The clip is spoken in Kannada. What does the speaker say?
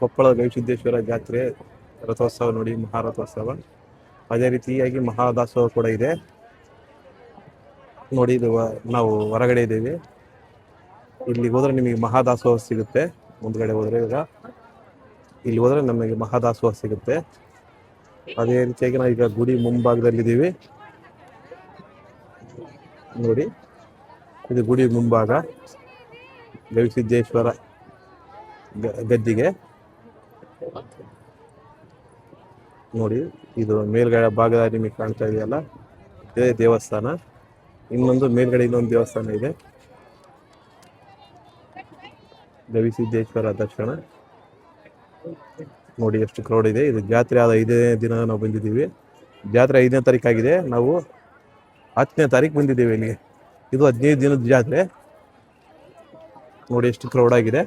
ಕೊಪ್ಪಳ ಗವಿಸಿದ್ದೇಶ್ವರ ಜಾತ್ರೆ ರಥೋತ್ಸವ ನೋಡಿ, ಮಹಾರಥೋತ್ಸವ. ಅದೇ ರೀತಿಯಾಗಿ ಮಹಾದಾಸೋಹ ಕೂಡ ಇದೆ. ನೋಡಿ, ಇದು ನಾವು ಹೊರಗಡೆ ಇದ್ದೀವಿ. ಇಲ್ಲಿ ಹೋದ್ರೆ ನಿಮಗೆ ಮಹಾದಾಸೋಹ ಸಿಗುತ್ತೆ. ಮುಂದ್ಗಡೆ ಹೋದ್ರೆ ಈಗ. ಇಲ್ಲಿ ಹೋದ್ರೆ ನಮಗೆ ಮಹಾದಾಸೋಹ ಸಿಗುತ್ತೆ. ಅದೇ ರೀತಿಯಾಗಿ ನಾವು ಈಗ ಗುಡಿ ಮುಂಭಾಗದಲ್ಲಿದ್ದೀವಿ ನೋಡಿ, ಇದು ಗುಡಿ ಮುಂಭಾಗ ಗವಿಸಿದ್ದೇಶ್ವರ ಗದ್ದಿಗೆ. ನೋಡಿ, ಇದು ಮೇಲ್ಗಡೆ ಭಾಗದ ನಿಮಗೆ ಕಾಣ್ತಾ ಇದೆಯಲ್ಲ? ಇದೇ ದೇವಸ್ಥಾನ. ಇನ್ನೊಂದು ಮೇಲ್ಗಡೆ ಇನ್ನೊಂದು ದೇವಸ್ಥಾನ ಇದೆ. ಗವಿಸಿದ್ದೇಶ್ವರ ದರ್ಶನ. ನೋಡಿ, ಎಷ್ಟು ಕ್ರೌಡ್ ಇದೆ. ಇದು ಜಾತ್ರೆ ಆದ ಐದನೇ ದಿನ ನಾವು ಬಂದಿದ್ದೀವಿ. ಜಾತ್ರೆ ಐದನೇ ತಾರೀಕಾಗಿದೆ ನಾವು ಹತ್ತನೇ ತಾರೀಕು ಬಂದಿದ್ದೀವಿ ಇಲ್ಲಿಗೆ. ಇದು ಹದಿನೈದು ದಿನದ ಜಾತ್ರೆ. ನೋಡಿ, ಎಷ್ಟು ಕ್ರೌಡ್ ಆಗಿದೆ.